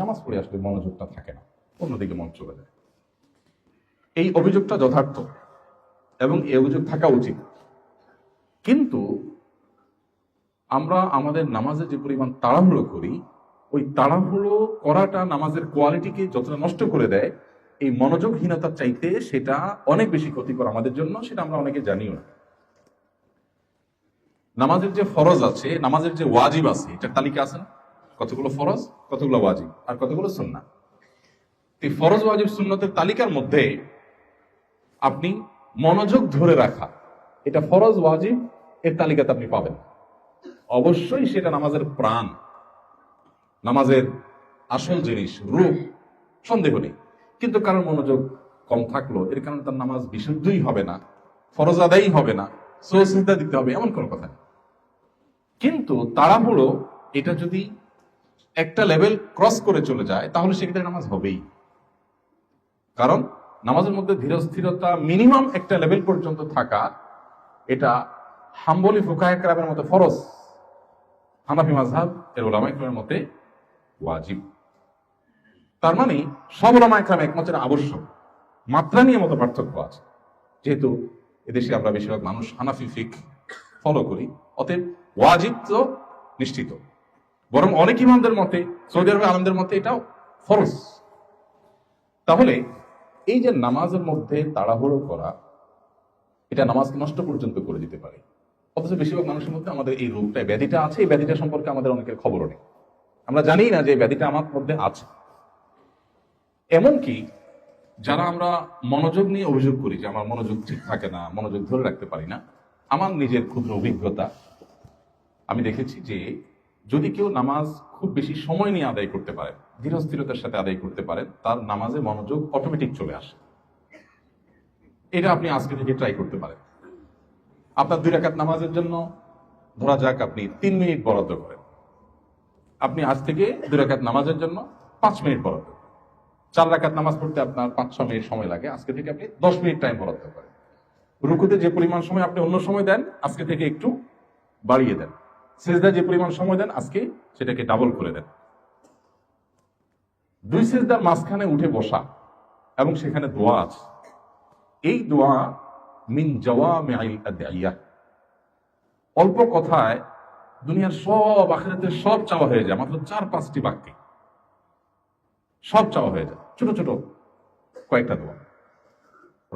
নামাজ পড়ে আসলে মনোযোগটা থাকে না, অন্যদিকে মন চলে যায়। এই অভিযোগটা যথার্থ এবং এই অভিযোগ থাকা উচিত। কিন্তু আমরা আমাদের নামাজে যে পরিমাণ তাড়াহুড়ো করি, ওই তাড়াহুড়ো করাটা নামাজের কোয়ালিটিকে যতটা নষ্ট করে দেয়, এই মনোযোগহীনতার চাইতে সেটা অনেক বেশি ক্ষতিকর আমাদের জন্য, সেটা আমরা অনেকে জানিও না। নামাজের যে ফরজ আছে, নামাজের যে ওয়াজিব আছে, এটার তালিকা আছে না? কতগুলো ফরজ? কতগুলো ওয়াজিব? আর কতগুলো সুন্না এই ফরজ ওয়াজিব সুন্নতের তালিকার মধ্যে আপনি মনোযোগ ধরে রাখা এটা ফরজ ওয়াজিব এর তালিকাতে আপনি পাবেন। অবশ্যই সেটা নামাজের প্রাণ নামাজের আসল জিনিস রূপ সন্দেহ নেই। কিন্তু কারোর মনোযোগ কম থাকল এর কারণে তার নামাজ বিশুদ্ধই হবে না ফরজ আদায়ই হবে না সহসিদ্ধা দিতে হবে এমন কোনো কথা কিন্তু তাড়াহুড়ো এটা যদি একটা লেভেল ক্রস করে চলে যায়, তাহলে সেক্ষেত্রে নামাজ হবেই। কারণ নামাজের মধ্যে ধীরস্থিরতা মিনিমাম একটা লেভেল পর্যন্ত থাকা, এটা হাম্বলি ফুকাহের মতো ফরজ। হানাফি মাজহাব এর ওলামা ইকরামের মতে ওয়াজিব। তার মানে সব ওলামা ইকরাম একমত এটা আবশ্যক। মাত্রা নিয়ে মতো পার্থক্য আছে। যেহেতু এদেশে আমরা বেশিরভাগ মানুষ হানাফি ফিক ফলো করি, অতএব ওয়াজিব তো নিশ্চিত। বরং অনেক ইমামদের মতে, সৌদি আরবে আলমদের মতে এটাও ফরজ। তাহলে এই যে নামাজের মধ্যে তাড়াহুড়ো করা, এটা নামাজকে নষ্ট পর্যন্ত করে দিতে পারে। অথচ বেশিরভাগ মানুষের মধ্যে আমাদের এই রোগটা ব্যাধিটা আছে, এই ব্যাধিটা সম্পর্কে আমাদের অনেকের খবরও নেই। আমরা জানি না যে ব্যাধিটা আমার মধ্যে আছে। এমনকি যারা আমরা মনোযোগ নিয়ে অভিযোগ করি যে আমার মনোযোগ ঠিক থাকে না, মনোযোগ ধরে রাখতে পারি না, আমার নিজের ক্ষুদ্র অভিজ্ঞতা, আমি দেখেছি যে যদি কেউ নামাজ খুব বেশি সময় নিয়ে আদায় করতে পারে, ধীরস্থিরতার সাথে আদায় করতে পারেন তার নামাজে মনোযোগ অটোমেটিক চলে আসে। এটা আপনি আজকে থেকে ট্রাই করতে পারেন। আপনার দুই রাকাত নামাজের জন্য ধরা যাক আপনি তিন মিনিট বরাদ্দ করেন। আপনি আজ থেকে দুই রাকাত নামাজের জন্য পাঁচ মিনিট বরাদ্দ চার রাকাত নামাজ পড়তে আপনার পাঁচ ছ মিনিট সময় লাগে, আজকে থেকে আপনি দশ মিনিট টাইম বরাদ্দ করেন। রুকুতে যে পরিমাণ সময় আপনি অন্য সময় দেন, আজকে থেকে একটু বাড়িয়ে দেন। সেজদা যে পরিমাণ সময় দেন, আজকে সেটাকে ডাবল করে দেন। দুই সেজদার মাঝখানে উঠে বসা এবং সেখানে দোয়া আছে। এই দোয়া মিন আদিয়া। অল্প কথায় দুনিয়ার সব আখিরাতের সব চাওয়া হয়ে যায়, মাত্র চার পাঁচটি বাক্যে। সব চাওয়া হয়ে যায়, ছোট ছোট কয়েকটা দোয়া।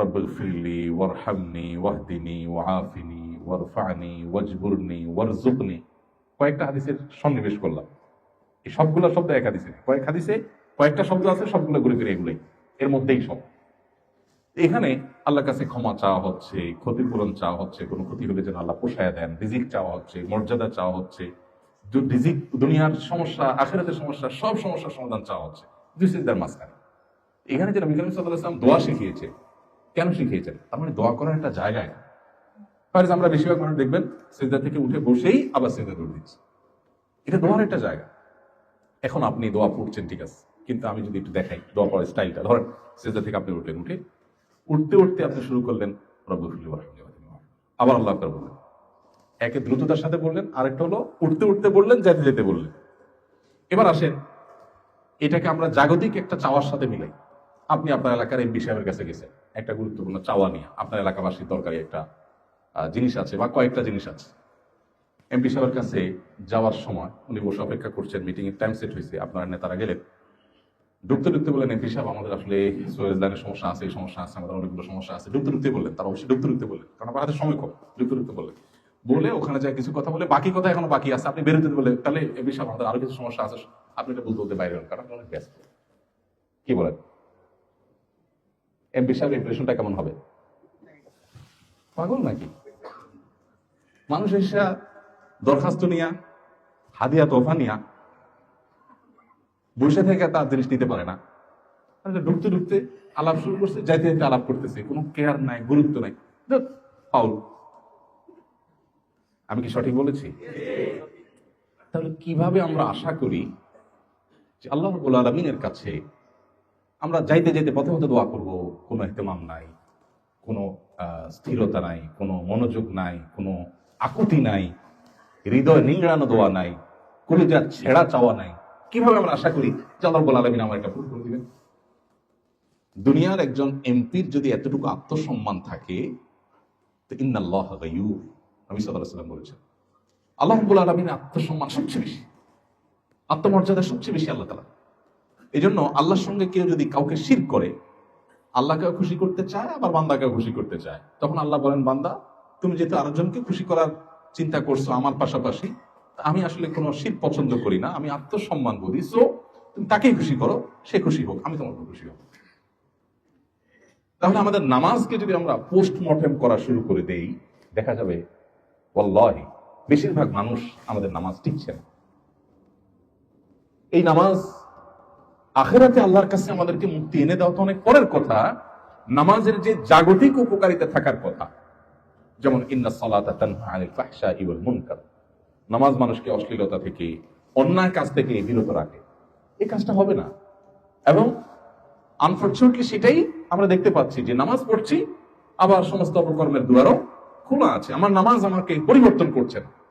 রব্বুল ফিরলি ওয়ারহামনি, ওয়াহদিনি, ওয়াআফিনি, ওয়ারফানি, ওয়াজবুরনি ওয়ারজুকনি কয়েকটা হাদিসের সন্নিবেশ করলাম। এই সবগুলো শব্দ এক হাদিসে। কয়েক হাদিসে কয়েকটা শব্দ আছে, সবগুলো ঘুরে ফিরে এগুলোই। এর মধ্যেই সব। এখানে আল্লাহর কাছে ক্ষমা চাওয়া হচ্ছে, ক্ষতিপূরণ চাওয়া হচ্ছে, কোনো ক্ষতি হলে যেন আল্লাহ পোষায় দেন, রিজিক চাওয়া হচ্ছে, মর্যাদা চাওয়া হচ্ছে রিজিক, দুনিয়ার সমস্যা, আখেরাতের সমস্যা, সব সমস্যার সমাধান চাওয়া হচ্ছে। দুই সিজদার মাঝখানে এখানে যেটা বিকাল সাল্লাম দোয়া শিখিয়েছে, কেন শিখিয়েছেন? তার মানে দোয়া করার একটা জায়গায় ফার্জ, আমরা বেশিরভাগ মানুষ দেখবেন সিজদা থেকে উঠে বসেই আবার সিজদা দৌড় দিচ্ছি। এটা দোয়ার একটা জায়গা। এখন আপনি দোয়া পড়ছেন, ঠিক আছে। কিন্তু আমি যদি একটু দেখাই, দোয়া পড়ার স্টাইলটা। ধরেন, সিজদা থেকে আপনি উঠলেন, উঠে উঠতে উঠতে আপনি শুরু করলেন, রব্বুল আবার আল্লাহ আকবার বললেন। একে দ্রুততার সাথে বললেন, আরেকটা হলো উঠতে উঠতে বললেন, যেতে যেতে বললেন। এবার আসেন, এটাকে আমরা জাগতিক একটা চাওয়ার সাথে মিলাই। আপনি আপনার এলাকার এমপি সাহেবের কাছে গেছেন, একটা গুরুত্বপূর্ণ চাওয়া নিয়ে। আপনার এলাকাবাসীর দরকারি একটা জিনিস আছে বা কয়েকটা জিনিস আছে। এমপি সাহেবের কাছে যাওয়ার সময় উনি বসে অপেক্ষা করছেন মিটিং এর টাইম সেট হয়েছে, আপনার নেতারা গেলেন। ঢুকতে ঢুকতে বললেন, এমপি সাহেব, আমাদের আসলে সোয়েজ সমস্যা আছে, এই সমস্যা আছে, আমাদের অনেকগুলো সমস্যা আছে। ঢুকতে ঢুকতে বললেন, তারা অবশ্যই ঢুকতে ঢুকতে বললেন, কারণ আমার হাতে সময় কম। ঢুকতে ঢুকতে বললেন। বলে ওখানে যায় কিছু কথা বলে, বাকি কথা এখনও বাকি আছে, আপনি বেরোতে বললেন। তাহলে এমপি সাহেব, আমাদের আরও কিছু সমস্যা আছে, আপনি এটা বলতে বলতে বাইরে হন। কারণ অনেক ব্যস্ত। কি বলেন? এমপি সাহেব ইমপ্রেশনটা কেমন হবে? পাগল নাকি? মানুষ এসে দরখাস্ত নিয়া, হাদিয়া তোফা নিয়া, বসে থেকে তার জিনিস নিতে পারে না। ঢুকতে ঢুকতে আলাপ শুরু করছে, যাইতে যাইতে আলাপ করতেছে, কোনো কেয়ার নাই, গুরুত্ব নাই। আমি কি সঠিক বলেছি? তাহলে কীভাবে আমরা আশা করি যে আল্লাহ আলমিনের কাছে আমরা যাইতে যাইতে পথে পথে দোয়া করব, কোনো এহতেমাম নাই, কোনো স্থিরতা নাই, কোনো মনোযোগ নাই, কোনো আকুতি নাই, হৃদয় নিংড়ানো দোয়া নাই, কলিজার ছেঁড়া চাওয়া নাই। কীভাবে আমরা আশা করি যে আল্লাহ রাব্বুল আলামিন আমার একটা ভুল করে দিবেন? দুনিয়ার একজন এমপির যদি এতটুকু আত্মসম্মান থাকে, তো ইন্নাল্লাহ গায়ুর নবী বলেছেন, আল্লাহ রাব্বুল আলামিনের আত্মসম্মান সবচেয়ে বেশি, আত্মমর্যাদা সবচেয়ে বেশি আল্লাহ তাআলা। এই জন্য আল্লাহর সঙ্গে কেউ যদি কাউকে শির করে, আল্লাহকেও খুশি করতে চায়, আবার বান্দাকেও খুশি করতে চায়, তখন আল্লাহ বলেন, বান্দা তুমি যেহেতু আরেকজনকে খুশি করার চিন্তা করছ আমার পাশাপাশি আমি আসলে কোনো শীত পছন্দ করি না, আমি আত্মসম্মান বলি সো তুমি তাকেই খুশি করো, সে খুশি হোক, আমি তোমার খুশি হব। তাহলে আমাদের নামাজকে যদি আমরা পোস্টমর্টেম করা শুরু করে দেই, দেখা যাবে, ওয়াল্লাহি, বেশিরভাগ মানুষ আমাদের নামাজ টিকছে না। এই নামাজ আখেরাতে আল্লাহর কাছে আমাদেরকে মুক্তি এনে দেওয়া তো অনেক পরের কথা, নামাজের যে জাগতিক উপকারিতা থাকার কথা যেমন, ইন্না সালাতা তানহা আনিল মুনকার। নামাজ মানুষকে অশ্লীলতা থেকে, অন্যায় কাজ থেকে বিরত রাখে। এই কাজটা হবে না। এবং আনফর্চুনেটলি সেটাই আমরা দেখতে পাচ্ছি যে, নামাজ পড়ছি, আবার সমস্ত অপকর্মের দুয়ারও খোলা আছে। আমার নামাজ আমাকে পরিবর্তন করছে না।